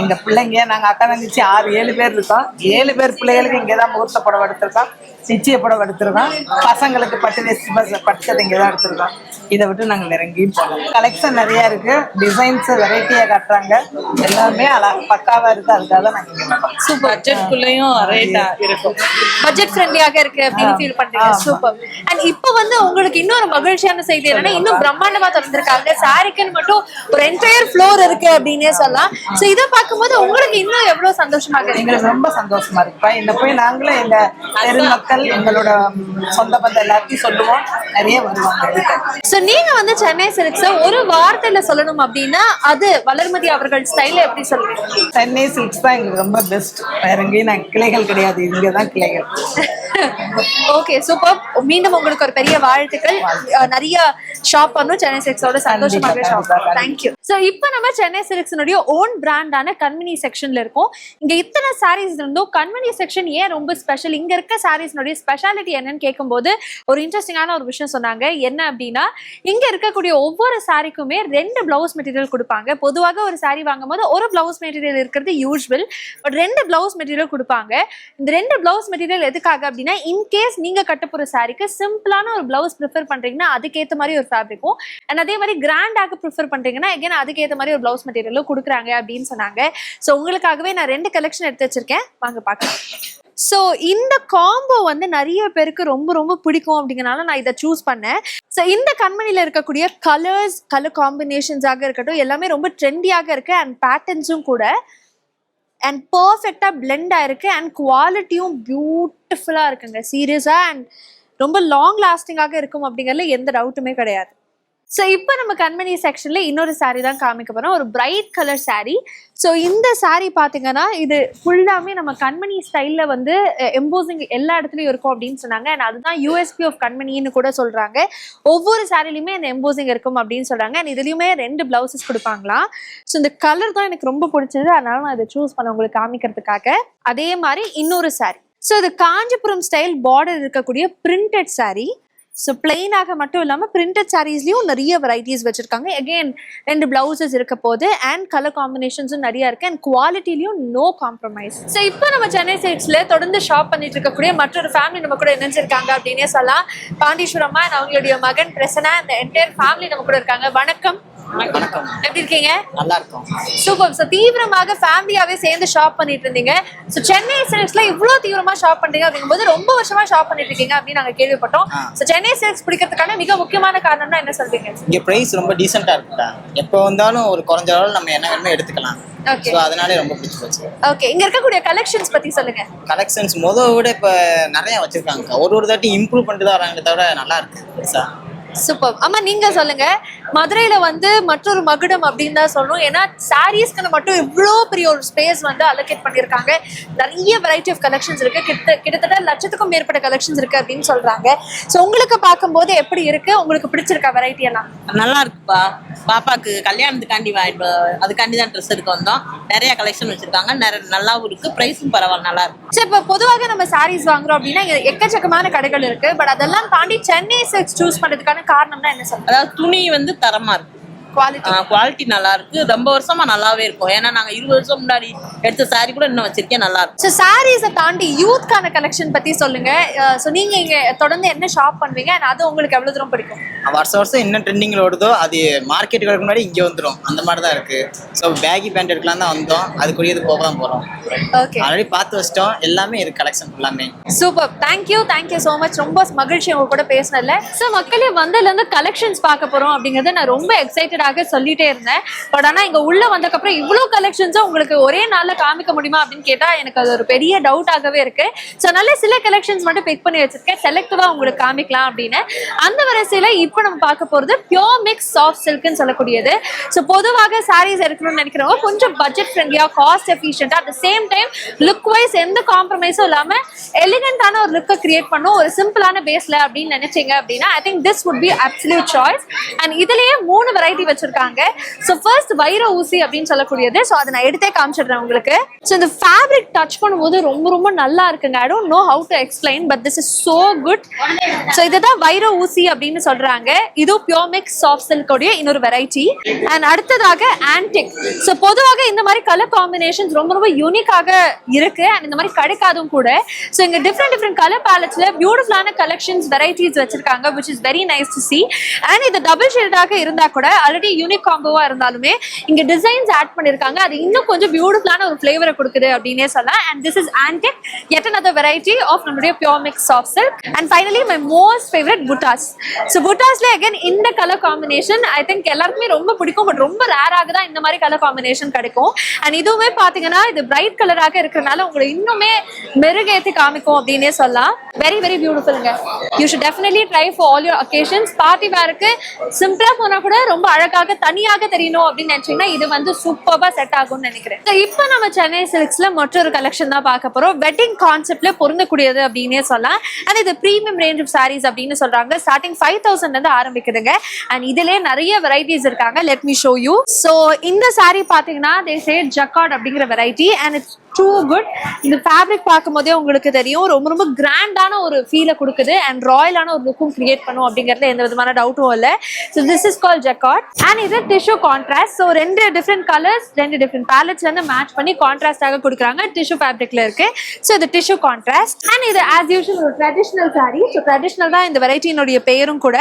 எங்க பிள்ளைங்க நாங்க அக்கா தங்கச்சி ஆறு ஏழு பேர் இருக்கோம். ஏழு பேர் பிள்ளைகளுக்கு இங்கே தான் முகூர்த்த புடவை எடுத்திருக்கோம். நிச்சய புடவை எடுத்திருக்கோம். பசங்களுக்கு பட்டு வேஸ்ட் பஸ் பட்டு இங்கே தான் எடுத்திருக்கோம். இதை விட்டு நாங்கள் இறங்கியும் போகலாம். கலெக்ஷன் நிறைய இருக்கு. டிசைன்ஸ் வெரைட்டியாக கட்டுறாங்க. எல்லாமே அழகா பக்காவா இருக்கு. அதுக்காக தான் நாங்கள் சூப்பர் பட்ஜெட்குள்ளேயும் ரேட்டா இருக்கும். பட்ஜெட் ஃப்ரெண்ட்லியாக இருக்கு அப்படின்னு ஃபீல் பண்றீங்க. சூப்பர் அண்ட் இப்போ வந்து உங்களுக்கு இன்னொரு மகிழ்ச்சியான செய்தி என்னன்னா இன்னும் பிரம்மாண்டமா திறந்திருக்காங்க. சாரிக்குன்னு மட்டும் ஒரு என்டையர் ஃப்ளோர் இருக்கு அப்படின்னே சொல்லலாம். சோ இதை பார்க்கும்போது உங்களுக்கு இன்னும் எவ்வளவு சந்தோஷமாக இருக்கு? எங்களுக்கு ரொம்ப சந்தோஷமா இருக்குப்பா இந்த போய் நாங்களும் எங்க தெரு மக்கள் எங்களோட சொந்த பந்தம் எல்லாத்தையும் சொல்லுவோம். நிறைய வருவாங்க. சோ நீங்க வந்து சென்னை சில்க்ஸ் ஒரு வார்த்தையில சொல்லணும் அப்படின்னா அது வளர்மதி அவர்கள் ஸ்டைல எப்படி சொல்றீங்க? சென்னை சில்க்ஸ் தான் எங்களுக்கு ரொம்ப பெஸ்ட் வேற எங்கேயும் நாங்கள் கிளைகள் கிடையாது. இங்கே தான் கிளைகள். ஓகே சூப்பர் மீண்டும் உங்களுக்கு ஒரு பெரிய வாழ்த்துக்கள். நிறைய ஷாப் பண்ணும். சென்னை சில்க்ஸோட சந்தோஷமாக ஷாப். தேங்க்யூ ஸோ இப்போ நம்ம சென்னை சில்க்ஸினுடைய ஓன் பிராண்டான கண்மணி செக்ஷன்ல இருக்கோம். இங்க இத்தனை சாரீஸ் இருந்தும் கண்மணி செக்ஷன் ஏன் ரொம்ப ஸ்பெஷல் இங்க இருக்க சாரீஸ்னுடைய ஸ்பெஷாலிட்டி என்னன்னு கேட்கும்போது ஒரு இன்ட்ரெஸ்டிங்கான ஒரு விஷயம் சொன்னாங்க. என்ன அப்படின்னா இங்க இருக்கக்கூடிய ஒவ்வொரு சாரிக்குமே ரெண்டு பிளவுஸ் மெட்டீரியல் கொடுப்பாங்க. பொதுவாக ஒரு சாரி வாங்கும்போது ஒரு பிளவுஸ் மெட்டீரியல் இருக்கிறது யூஸ்வல் பட் ரெண்டு பிளவுஸ் மெட்டீரியல் கொடுப்பாங்க. இந்த ரெண்டு பிளவுஸ் மெட்டீரியல் எதுக்காக அப்படின்னா இன்கேஸ் நீங்க கட்ட போற சாரிக்கு சிம்பிளான ஒரு பிளவுஸ் ப்ரிஃபர் பண்றீங்கன்னா அதுக்கேற்ற மாதிரி ஒரு ஃபேப்ரிக்கும் அண்ட் அதே மாதிரி கிராண்டாக ப்ரிஃபர் பண்றீங்கன்னா again அதுக்கேற்ற மாதிரி ஒரு பிளவுஸ் மெட்டீரியலும் கொடுக்குறாங்க அப்படின்னு சொன்னாங்க. ஸோ உங்களுக்காகவே நான் ரெண்டு கலெக்ஷன் எடுத்து வச்சிருக்கேன். வாங்க பார்க்கலாம். ஸோ இந்த காம்போ வந்து நிறைய பேருக்கு ரொம்ப ரொம்ப பிடிக்கும் அப்படிங்கிறனால நான் இதை சூஸ் பண்ணேன். ஸோ இந்த கண்மணியில் இருக்கக்கூடிய கலர்ஸ் கலர் காம்பினேஷன்ஸாக இருக்கட்டும் எல்லாமே ரொம்ப ட்ரெண்டியாக இருக்கு அண்ட் பேட்டர்ன்ஸும் கூட. அண்ட் பர்ஃபெக்டாக பிளெண்ட் ஆயிருக்கு அண்ட் குவாலிட்டியும் பியூட்டிஃபுல்லாக இருக்குங்க. சீரியஸாக அண்ட் ரொம்ப லாங் லாஸ்டிங்காக இருக்கும் அப்படிங்கிறதுல எந்த டவுட்டுமே கிடையாது. ஸோ இப்போ நம்ம கண்மணி செக்ஷன்ல இன்னொரு saree தான் காமிக்க போறோம். ஒரு பிரைட் கலர் saree. ஸோ இந்த saree பார்த்தீங்கன்னா இது ஃபுல்லாமே நம்ம கண்மணி ஸ்டைலில் வந்து எம்போசிங் எல்லா இடத்துலையும் இருக்கும் அப்படின்னு சொன்னாங்க. அண்ட் அதுதான் யூஎஸ்பி ஆஃப் கண்மணின்னு கூட சொல்றாங்க. ஒவ்வொரு சாரிலையுமே அந்த எம்போசிங் இருக்கும் அப்படின்னு சொல்றாங்க. அண்ட் இதுலயுமே ரெண்டு பிளவுசஸ் கொடுப்பாங்களாம் ஸோ இந்த கலர் தான் எனக்கு ரொம்ப பிடிச்சது. அதனால நான் இதை சூஸ் பண்ண உங்களுக்கு காமிக்கிறதுக்காக. அதே மாதிரி இன்னொரு saree. ஸோ இது காஞ்சிபுரம் ஸ்டைல் பார்டர் இருக்கக்கூடிய பிரிண்டட் சாரீ ஸோ பிளெயினாக மட்டும் இல்லாமல் பிரிண்டட் சாரீஸ்லையும் நிறைய வெரைட்டிஸ் வச்சுருக்காங்க. அகெயின் ரெண்டு ப்ளவுசஸ் இருக்க போது அண்ட் கலர் காம்பினேஷன்ஸும் நிறைய இருக்குது அண்ட் குவாலிட்டிலையும் நோ காம்ப்ரமைஸ் ஸோ இப்போ நம்ம சென்னை சைட்ஸில் தொடர்ந்து ஷாப் பண்ணிட்டு இருக்கக்கூடிய மற்றொரு ஃபேமிலி நம்ம கூட இணைஞ்சிருக்காங்க அப்படின்னே சொல்லலாம். பாண்டீஸ்வரம்மா அண்ட் அவங்களுடைய மகன் பிரசனா அந்த என்டையர் ஃபேமிலி நம்ம கூட இருக்காங்க. வணக்கம். வணக்கம். எப்படி இருக்கீங்க? நல்லா இருக்கும் சூப்பர். ஸோ தீவிரமாக ஃபேமிலியாவே சேர்ந்து ஷாப் பண்ணிட்டு இருந்தீங்க. ஸோ சென்னை சில்க்ஸ்ல இவ்வளோ தீவிரமா ஷாப் பண்றீங்க அப்படிங்கும்போது ரொம்ப வருஷமா ஷாப் பண்ணிட்டு இருக்கீங்க அப்படின்னு நாங்க கேள்விப்பட்டோம். ஸோ சென்னை சில்க்ஸ் பிடிக்கிறதுக்கான மிக முக்கியமான காரணம்னா என்ன சொல்றீங்க இங்க பிரைஸ் ரொம்ப டீசெண்டா இருக்குடா எப்போ வந்தாலும் ஒரு குறைஞ்ச அளவில் நம்ம என்ன வேணுமோ எடுத்துக்கலாம். ஸோ அதனாலே ரொம்ப பிடிச்சி போச்சு ஓகே இங்க இருக்கக்கூடிய கலெக்ஷன்ஸ் பத்தி சொல்லுங்க. கலெக்ஷன்ஸ் முத விட இப்போ நிறைய வச்சிருக்காங்க ஒரு ஒரு தாட்டி இம்ப்ரூவ் பண்ணிட்டு தான் வராங்களே தவிர நல்லா இருக்கு. பெருசா. சூப்பர் அம்மா நீங்க சொல்லுங்க. மதுரையில வந்து மற்றொரு மகுடம் அப்படின்னு தான் சொல்லணும். ஏன்னா சாரீஸ்க்கு மட்டும் இவ்வளோ பெரிய ஒரு ஸ்பேஸ் வந்து அலோகேட் பண்ணியிருக்காங்க. நிறைய வெரைட்டி ஆஃப் கலெக்ஷன்ஸ் இருக்கு. கிட்ட கிட்டத்தட்ட லட்சத்துக்கும் மேற்பட்ட கலெக்ஷன்ஸ் இருக்கு அப்படின்னு சொல்றாங்க. ஸோ உங்களுக்கு பார்க்கும்போது எப்படி இருக்கு? உங்களுக்கு பிடிச்சிருக்கா வெரைட்டி எல்லாம்? நல்லா இருக்குப்பா. பாப்பாக்கு கல்யாணத்துக்காண்டி அதுக்காண்டி தான் ட்ரெஸ் எடுக்க வந்தோம். நிறைய கலெக்ஷன் வச்சிருக்காங்க. நிறைய நல்லாவும் இருக்கு. ப்ரைஸும் பரவாயில்ல நல்லா இருக்கு. சரி இப்போ பொதுவாக நம்ம சாரீஸ் வாங்குறோம் அப்படின்னா எக்கச்சக்கமான கடைகள் இருக்கு. பட் அதெல்லாம் தாண்டி சென்னை சில்க்ஸ் சூஸ் பண்றதுக்கான காரணம்னா என்ன சொல்றது? அதாவது துணி வந்து தரமா இருக்கு. குவாலிட்டி குவாலிட்டி நல்லா இருக்கு ரொம்ப வருஷமா நல்லாவே இருக்கும். ஏன்னா நாங்க இருபது வருஷம் முன்னாடி எடுத்த saree கூட இன்னும் வச்சிருக்கேன் நல்லா இருக்கும் ஸோ சாரீஸை தாண்டி யூத்க்கான கலெக்ஷன் பத்தி சொல்லுங்க. ஸோ நீங்க இங்க தொடர்ந்து என்ன ஷாப் பண்ணுவீங்க? and அது உங்களுக்கு எவ்வளவு தூரம் பிடிக்கும்? வருஷம் வருஷம் என்ன ட்ரெண்டிங்கில் ஓடுதோ அது மார்க்கெட்டுக்கு வரக்கு முன்னாடி இங்கே வந்துடும் அந்த மாதிரி தான் இருக்கு. ஸோ பேகி பேண்ட் எடுக்கலாம் தான் வந்தோம். அதுக்குரியது போக தான் போகிறோம் ஓகே ஆல்ரெடி பார்த்து வச்சிட்டோம். எல்லாமே இருக்கு கலெக்ஷன் எல்லாமே super thank you thank you so much ரொம்ப மகிழ்ச்சி உங்க கூட பேசினதுல. ஸோ மக்களே வந்ததுல இருந்து கலெக்ஷன்ஸ் பார்க்க போறோம் அப்படிங்கறத நான் ரொம்ப எக்ஸைட்டடாக சொல்லிட்டே இருந்தேன். பட் ஆனா இங்க உள்ள வந்ததுக்கப்புறம் இவ்வளவு கலெக்ஷன்ஸும் உங்களுக்கு ஒரே நாள்ல காமிக்க முடியுமா அப்படின்னு கேட்டா எனக்கு அது ஒரு பெரிய டவுட்டாகவே இருக்கு. ஸோ நல்ல சில கலெக்ஷன்ஸ் மட்டும் பிக் பண்ணி வச்சிருக்கேன். செலக்டிவா உங்களுக்கு காமிக்கலாம் அப்படின்னு. அந்த வரிசையில இப்போ நம்ம பார்க்க போறது பியோர் மிக்ஸ் சாஃப்ட் சில்க்னு சொல்லக்கூடியது. ஸோ பொதுவாக சாரீஸ் எடுக்கணும்னு நினைக்கிறவங்க கொஞ்சம் பட்ஜெட் ஃப்ரெண்ட்லியா cost எஃபிஷியன்டா at same time look wise எந்த காம்ப்ரமைஸும் இல்லாம எலிகண்டான ஒரு லுக்கை கிரியேட் பண்ணும் ஒரு சிம்பிளான பேஸ்ல அப்படின்னு நினைச்சீங்க அப்படின்னா I think this would be absolute choice and இதுலயே மூணு வெரைட்டி வச்சிருக்காங்க. ஸோ ஃபர்ஸ்ட் வைர ஊசி அப்படின்னு சொல்லக்கூடியது. ஸோ அதை நான் எடுத்தே காமிச்சிடுறேன் உங்களுக்கு. ஸோ இந்த ஃபேப்ரிக் டச் பண்ணும்போது ரொம்ப ரொம்ப நல்லா இருக்குங்க. I don't know how to explain but this is so good so இதுதான் வைர ஊசி அப்படின்னு சொல்றாங்க. இதுவும் பியோமிக் சாஃப்ட் சாஃப்ட் சில்கோடைய இன்னொரு வெரைட்டி அண்ட் அடுத்ததாக ஆன்டிக் ஸோ பொதுவாக இந்த மாதிரி கலர் காம்பினேஷன்ஸ் ரொம்ப ரொம்ப யூனிக்காக இருக்கு. அண்ட் இந்த மாதிரி கிடைக்காதும் கூட. ஸோ இங்க டிஃப்ரெண்ட் டிஃப்ரெண்ட் கலர் பேலட்ஸ்ல பியூட்டிஃபுல்லான கலெக்ஷன்ஸ் வெரைட்டிஸ் வச்சிருக்காங்க which is very nice to see and இது டபுள் ஷேடாக இருந்தா கூட ஆல்ரெடி யூனிக் காம்போவா இருந்தாலுமே இங்க டிசைன்ஸ் ஆட் பண்ணிருக்காங்க. அது இன்னும் கொஞ்சம் பியூட்டிஃபுல்லான ஒரு ஃபிளேவரை கொடுக்குது அப்படின்னே சொல்லலாம். And this is antique yet another variety of நம்மளுடைய pure mix soft silk and finally my most favourite buttas so புட்டாஸ்ல again இந்த கலர் காம்பினேஷன் ஐ திங்க் எல்லாருக்குமே ரொம்ப பிடிக்கும். பட் ரொம்ப ரேராக தான் இந்த மாதிரி கலர் காம்பினேஷன் கிடைக்கும். அண்ட் இதுவுமே பாத்தீங்கன்னா இது பிரைட் கலராக இருக்கிறனால உங்களை இன்னுமே மெருகேத்தி காமிக்கும் அப்படின்னே சொல்லலாம். Very very பியூட்டிஃபுல்ங்க you should definitely try for all your occasions party வேருக்கு சிம்பிளா போனா கூட ரொம்ப அழகாக தனியாக தெரியணும் அப்படின்னு நினைச்சீங்கன்னா இது வந்து சூப்பரா செட் ஆகும்னு நினைக்கிறேன். இப்போ நம்ம சென்னை சில்க்ஸ்ல மற்றொரு கலெக்ஷன் தான் பார்க்க போறோம். வெட்டிங் கான்செப்ட்ல பொருந்தக்கூடியது அப்படின்னே சொல்லலாம். அண்ட் இது ப்ரீமியம் ரேஞ்ச் ஆஃப் சாரீஸ் அப்படின்னு சொல்றாங்க. ஸ்டார்டிங் ஃபைவ் தௌசண்ட்ல இருந்து ஆரம்பிக்குதுங்க. அண்ட் இதுலயே நிறைய வெரைட்டிஸ் இருக்காங்க. Let me show you so இந்த saree பாத்தீங்கன்னா தே சே ஜக்கார்ட் அப்படிங்கிற variety and it's too good இந்த ஃபேப்ரிக் பார்க்கும்போதே உங்களுக்கு தெரியும். ரொம்ப ரொம்ப கிராண்டான ஒரு ஃபீலை கொடுக்குது. அண்ட் ராயலான ஒரு லுக்கும் கிரியேட் பண்ணும் அப்படிங்கிறதுல எந்த விதமான டவுட்டும் இல்லை. So this is call jacquard and இது டிஷ்யூ கான்ட்ராஸ்ட் ஸோ ரெண்டு டிஃப்ரெண்ட் கலர்ஸ் ரெண்டு டிஃப்ரெண்ட் பேலட்ஸ்ல இருந்து மேட்ச் பண்ணி கான்ட்ராஸ்டாக கொடுக்குறாங்க. டிஷ்யூ ஃபேப்ரிக்ல இருக்கு. ஸோ இது டிஷ்யூ கான்ட்ராஸ்ட் அண்ட் இது ஆஸ் யூஷுவல் ஒரு ட்ரெடிஷ்னல் சாரீ ஸோ ட்ரெடிஷ்னல் தான் இந்த வெரைட்டியினுடைய பெயரும் கூட.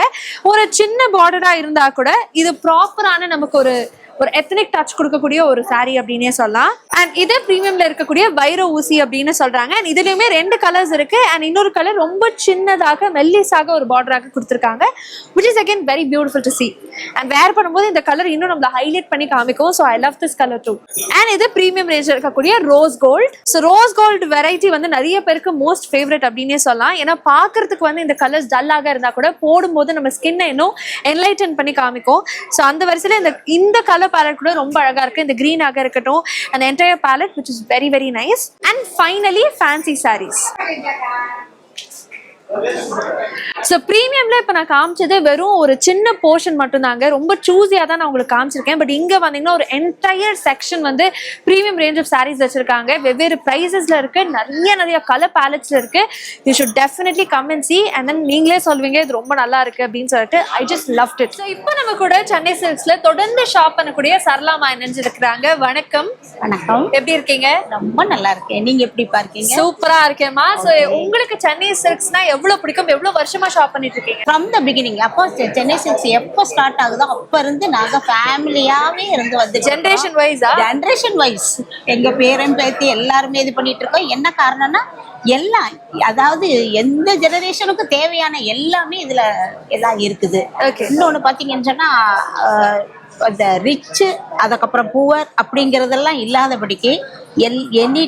ஒரு சின்ன பார்டரா இருந்தா கூட இது ப்ராப்பரான நமக்கு ஒரு ஒரு எத்தனிக் டச் கொடுக்கக்கூடிய ஒரு saree அப்படின்னே சொல்லலாம். அண்ட் இதே ப்ரீமியம்ல இருக்கக்கூடிய வைர ஊசி அப்படின்னு சொல்றாங்க. அண்ட் இதுலயுமே ரெண்டு கலர்ஸ் இருக்கு. அண்ட் இன்னொரு கலர் ரொம்ப சின்னதாக மெல்லிஸாக ஒரு பார்டராக கொடுத்துருக்காங்க. Which is again very beautiful to see and wear பண்ணும்போது இந்த கலர் இன்னும் நம்மள ஹைலைட் பண்ணி காமிக்கும். So I love this colour too and இது ப்ரீமியம் ரேஞ்சில் இருக்கக்கூடிய rose gold so rose gold variety வந்து நிறைய பேருக்கு மோஸ்ட் ஃபேவரட் அப்படின்னே சொல்லலாம். ஏன்னா பார்க்கறதுக்கு வந்து இந்த கலர்ஸ் டல்லாக இருந்தா கூட போடும்போது நம்ம ஸ்கின்னை இன்னும் என்லைட்டன் பண்ணி காமிக்கும். ஸோ அந்த வரிசையில் இந்த இந்த கலர் பேலட் கூட ரொம்ப அழகா இருக்கு. இந்த கிரீனாக இருக்கட்டும் அந்த entire palette which is very very nice and finally fancy sarees so ப்ரீமியம்ல இப்போ நான் காமிச்சது வெறும் ஒரு சின்ன போர்ஷன் மட்டும்தாங்க. ரொம்ப சூஸியாக தான் நான் உங்களுக்கு காமிச்சிருக்கேன். பட் இங்கே வந்தீங்கன்னா ஒரு என்டையர் செக்ஷன் வந்து ப்ரீமியம் ரேஞ்ச் ஆஃப் சாரீஸ் வச்சிருக்காங்க. வெவ்வேறு ப்ரைஸஸ்ல இருக்கு. நிறைய நிறைய கலர் பேலட்ஸ்ல இருக்கு. You should definitely come and see and then நீங்களே சொல்வீங்க இது ரொம்ப நல்லா இருக்கு அப்படின்னு சொல்லிட்டு I just love it so இப்போ நம்ம கூட சென்னை சில்க்ஸ்ல தொடர்ந்து ஷாப் பண்ணக்கூடிய சரளாமா இணைஞ்சிருக்கிறாங்க. வணக்கம். வணக்கம். எப்படி இருக்கீங்க? ரொம்ப நல்லா இருக்கேன். நீங்க எப்படி பார்க்கீங்க? சூப்பரா இருக்கேம்மா. ஸோ உங்களுக்கு சென்னை சில்க்ஸ்னா எவ்வளவு பிடிக்கும்? எவ்வளவு வருஷமா ஷாப் பண்ணிட்டு இருக்கீங்க? ஃப்ரம் த பிகினிங் அப்போ சென்னை சில்க்ஸ் எப்போ ஸ்டார்ட் ஆகுதோ அப்ப இருந்து நாங்க ஃபேமிலியாவே இருந்து வந்து ஜென்ரேஷன் வைஸா ஜென்ரேஷன் வைஸ் எங்க பேரன் பேத்தி எல்லாருமே இது பண்ணிட்டு இருக்கோம். என்ன காரணம்னா எல்லாம் அதாவது எந்த ஜெனரேஷனுக்கும் தேவையான எல்லாமே இதுல எல்லாம் இருக்குது. இன்னொன்னு பாத்தீங்கன்னு சொன்னா அந்த ரிச்சு அதுக்கப்புறம் புவர் அப்படிங்கறதெல்லாம் இல்லாதபடிக்கு எல் எனி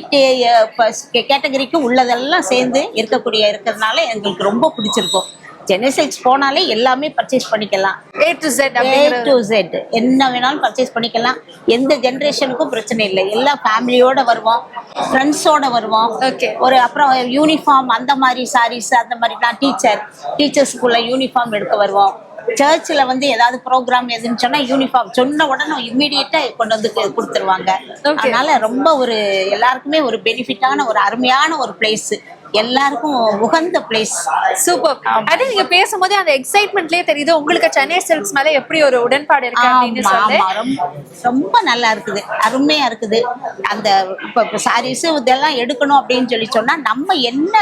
கேட்டகரிக்கு உள்ளதெல்லாம் சேர்ந்து இருக்கக்கூடிய இருக்கிறதுனால எங்களுக்கு ரொம்ப பிடிச்சிருக்கும். சில்க்ஸ் போனாலே எல்லாமே பர்ச்சேஸ் பண்ணிக்கலாம். A to Z A to Z என்ன வேணாலும் பர்ச்சேஸ் பண்ணிக்கலாம். எந்த ஜென்ரேஷனுக்கும் பிரச்சனை இல்லை. எல்லாம் ஃபேமிலியோட வருவோம். ஃப்ரெண்ட்ஸோட வருவோம். Okay. ஒரு அப்புறம் யூனிஃபார்ம் அந்த மாதிரி சாரீஸ் அந்த மாதிரிலாம் டீச்சர் டீச்சர்ஸ்க்குள்ள யூனிஃபார்ம் எடுக்க வருவோம். சர்ச்சில் வந்து ஏதாவது ப்ரோக்ராம் எதுன்னு சொன்னா யூனிஃபார்ம் சொன்ன உடனே இம்மீடியட்டா கொண்டு வந்து கொடுத்துருவாங்க. அதனால ரொம்ப ஒரு எல்லாருக்குமே ஒரு பெனிஃபிட்டான ஒரு அருமையான ஒரு பிளேஸ் எல்லாருக்கும் உகந்த பிளேஸ் சூப்பர் அது நீங்க பேசும்போது அந்த எக்ஸைட்மெண்ட்லயே தெரியுது உங்களுக்கு சென்னை சில்க்ஸ் மேல எப்படி ஒரு உடன்பாடு இருக்கு ரொம்ப நல்லா இருக்குது அருமையா இருக்குது. அந்த இப்ப சாரீஸ் இதெல்லாம் எடுக்கணும் அப்படின்னு சொல்லி சொன்னா நம்ம என்ன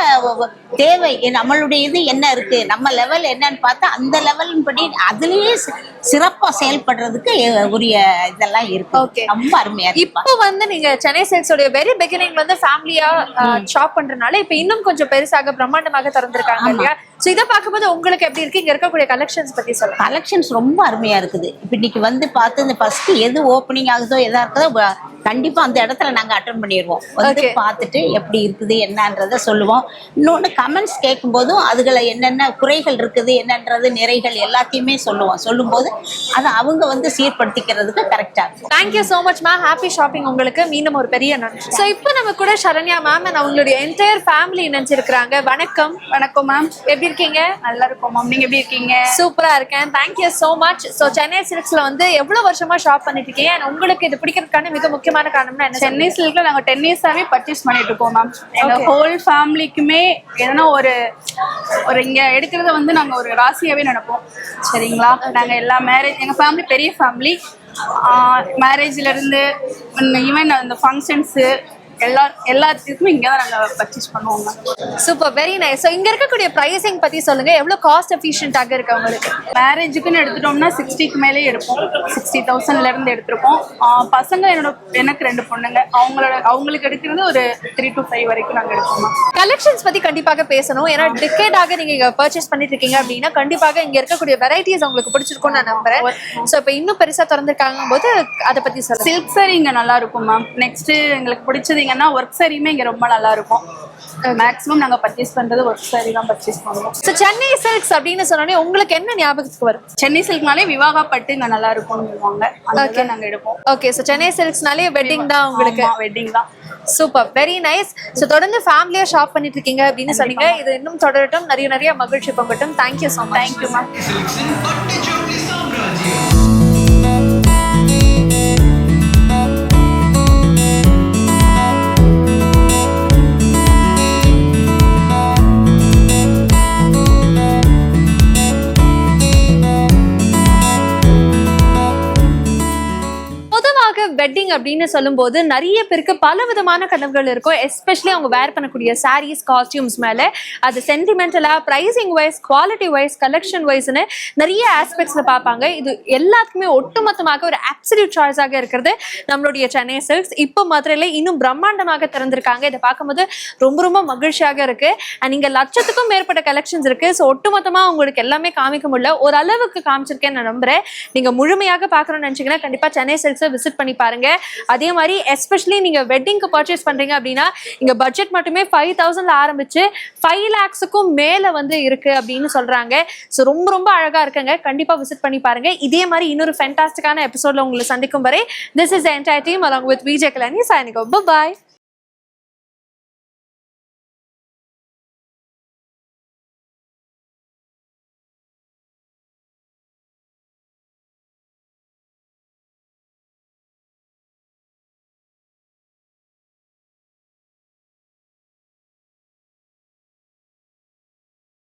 தேவை நம்மளுடைய இது என்ன இருக்கு நம்ம லெவல் என்னன்னு பார்த்தா அந்த லெவலின் படி அதுலயே சிறப்பா செயல்படுறதுக்கு உரிய இதெல்லாம். இருக்கு. ரொம்ப அருமையா இருக்கு. இப்போ வந்து நீங்க சென்னை சில்க்ஸ் உடைய வெரி பிகினிங் வந்து ஃபேமிலியா ஷாப் பண்றதுனால இப்ப இன்னும் கொஞ்சம் பெருசாக பிரம்மாண்டமாக திறந்திருக்காங்க இல்லையா? சோ இத பார்க்கும்போது உங்களுக்கு எப்படி இருக்கு? இங்க இருக்கக்கூடிய கலெக்ஷன்ஸ் பத்தி சொல்லுங்க. கலெக்ஷன்ஸ் ரொம்ப அருமையா இருக்குது. இப்ப இன்னைக்கு வந்து பார்த்து இந்த ஃபர்ஸ்ட் எது ஓப்பனிங் ஆகுதோ எதா இருக்குதோ கண்டிப்பா அந்த இடத்துல நாங்க அட்டன் பண்ணிடுவோம். வந்து. பார்த்துட்டு எப்படி இருக்குது என்னன்றத சொல்லுவோம். இன்னொன்னு கமெண்ட்ஸ் கேட்கும் போதும் அதுல என்னென்ன குறைகள் இருக்குது என்னன்றது நிறைகள் எல்லாத்தையுமே சொல்லுவோம். சொல்லும்போது அதை அவங்க வந்து சீர்படுத்திக்கிறதுக்கு கரெக்டா இருக்கும். Thank you so much ma'am happy shopping உங்களுக்கு. மீண்டும் ஒரு பெரிய நன்றி. ஸோ இப்போ நம்ம கூட சரண்யா மேம் அவங்களுடைய என்டையர் ஃபேமிலி இணைஞ்சிருக்கிறாங்க. வணக்கம். வணக்கம் மேம் எப்படி இருக்கீங்க? நல்லா இருக்கோம் மேம் நீங்க எப்படி இருக்கீங்க? சூப்பரா இருக்கேன். Thank you so much so Chennai சில்க்ஸ்ல வந்து எவ்வளவு வருஷமா ஷாப் பண்ணிட்டு இருக்கீங்க? உங்களுக்கு இது பிடிக்கிறதுக்கான மிக முக்கியமான காரணம்னா என்ன சென்னை சில்க்ல நாங்க டென் இயர்ஸாவே பர்ச்சேஸ் பண்ணிட்டு இருக்கோம் மேம் எங்க. ஹோல் ஃபேமிலிக்குமே எதனா ஒரு ஒரு இங்க எடுக்கிறத வந்து நாங்க ஒரு ராசியாவே நினைப்போம். சரிங்களா? நாங்க எல்லா மேரேஜ் எங்க ஃபேமிலி பெரிய ஃபேமிலி மேரேஜ்ல இருந்து ஈவன் அந்த ஃபங்க்ஷன்ஸ் எல்லா எல்லாத்துக்குமே இங்கே தான் நாங்கள் பர்ச்சேஸ் பண்ணுவோம் ma'am super very nice so இங்க இருக்கக்கூடிய பிரைசிங் பத்தி சொல்லுங்க. எவ்வளவு காஸ்ட் எஃபிஷியன்டாக இருக்கு உங்களுக்கு மேரேஜுக்குன்னு எடுத்துட்டோம்னா சிக்ஸ்டிக்கு மேலே எடுப்போம். சிக்ஸ்டி தௌசண்ட்ல இருந்து எடுத்திருப்போம். பசங்க என்னோட எனக்கு ரெண்டு பொண்ணுங்க. அவங்களோட அவங்களுக்கு எடுக்கிறது ஒரு த்ரீ டு ஃபைவ் வரைக்கும் நாங்கள் எடுப்போம் கலெக்ஷன்ஸ் பத்தி கண்டிப்பாக பேசணும். ஏன்னா டிக்கெட்டாக நீங்க இங்க பர்ச்சேஸ் பண்ணிட்டு இருக்கீங்க அப்படின்னா கண்டிப்பாக இங்க இருக்கக்கூடிய வெரைட்டிஸ் உங்களுக்கு பிடிச்சிருக்கும்னு நான் நம்புறேன். ஸோ இப்போ இன்னும் பெருசா திறந்திருக்காங்க போது அதை பத்தி சொல்லுங்க. சில்க் சாரி இங்க நல்லா இருக்கும் மேம் நெக்ஸ்ட் எங்களுக்கு பிடிச்சதுங்கன்னா ஒர்க் சாரியுமே இங்க ரொம்ப நல்லா இருக்கும் மேக்ஸிமம் நாங்க பர்ச்சேஸ் பண்றது ஒர்க் சாரி தான் பர்ச்சேஸ் பண்ணுவோம். ஸோ சென்னை சில்க்ஸ் அப்படின்னு சொன்னோடனே உங்களுக்கு என்ன ஞாபகத்துக்கு வரும்? சென்னை சில்க்னாலே விவாகா பட்டு இங்க நல்லா இருக்கும்னு சொல்லுவாங்க. அங்கே நாங்க எடுப்போம். ஓகே ஸோ சென்னை சில்க்ஸ்னாலே வெட்டிங் தான் உங்களுக்கு. வெட்டிங் தான். சூப்பர் வெரி நைஸ் ஸோ தொடர்ந்து ஃபேமிலியா ஷாப் பண்ணிட்டு இருக்கீங்க அப்படின்னு சொன்னீங்க. இது இன்னும் தொடரட்டும். நிறைய நிறைய மகிழ்ச்சி பொங்கட்டும். Thank you so much thank you ma'am wedding அப்படின்னு சொல்லும்போது நிறைய பேருக்கு பல விதமான கனவுகள் இருக்கும். எஸ்பெஷலி அவங்க வேர் பண்ணக்கூடிய சாரீஸ் காஸ்டியூம்ஸ் மேலே. அது சென்டிமெண்டலா pricing wise quality wise collection வைஸ்னு நிறைய ஆஸ்பெக்ட்ஸில் பார்ப்பாங்க. இது எல்லாத்துக்குமே ஒட்டுமொத்தமாக ஒரு அப்சல்யூட் சாய்ஸாக இருக்கிறது நம்மளுடைய சென்னை சில்க்ஸ் இப்போ மதுரையில இன்னும் பிரம்மாண்டமாக திறந்திருக்காங்க. இதை பார்க்கும்போது ரொம்ப ரொம்ப மகிழ்ச்சியாக இருக்கு. அண்ட் இங்கே லட்சத்துக்கும் மேற்பட்ட கலெக்ஷன்ஸ் இருக்கு. ஸோ ஒட்டுமொத்தமாக உங்களுக்கு எல்லாமே காமிக்க முடியல. ஓரளவுக்கு காமிச்சிருக்கேன் நான் நம்புறேன். நீங்க முழுமையாக பார்க்கணும்னு நினச்சிங்கன்னா கண்டிப்பாக சென்னை சில்க்ஸை விசிட் பண்ணி பாருங்க. அதே மாதிரி எஸ்பெஷலி நீங்க வெட்டிங்க்கு பர்ச்சேஸ் பண்றீங்க அப்படின்னா இங்க பட்ஜெட் மட்டுமே ஃபைவ் தௌசண்ட்ல ஆரம்பிச்சு ஃபைவ் லேக்ஸுக்கும் மேல வந்து இருக்கு அப்படின்னு சொல்றாங்க. ஸோ ரொம்ப ரொம்ப அழகா இருக்குங்க. கண்டிப்பா விசிட் பண்ணி பாருங்க. இதே மாதிரி இன்னொரு ஃபென்டாஸ்டிக்கான எபிசோட்ல உங்களை சந்திக்கும் வரை this is entire team along with Vijay Kalyani சாயனிகோ bye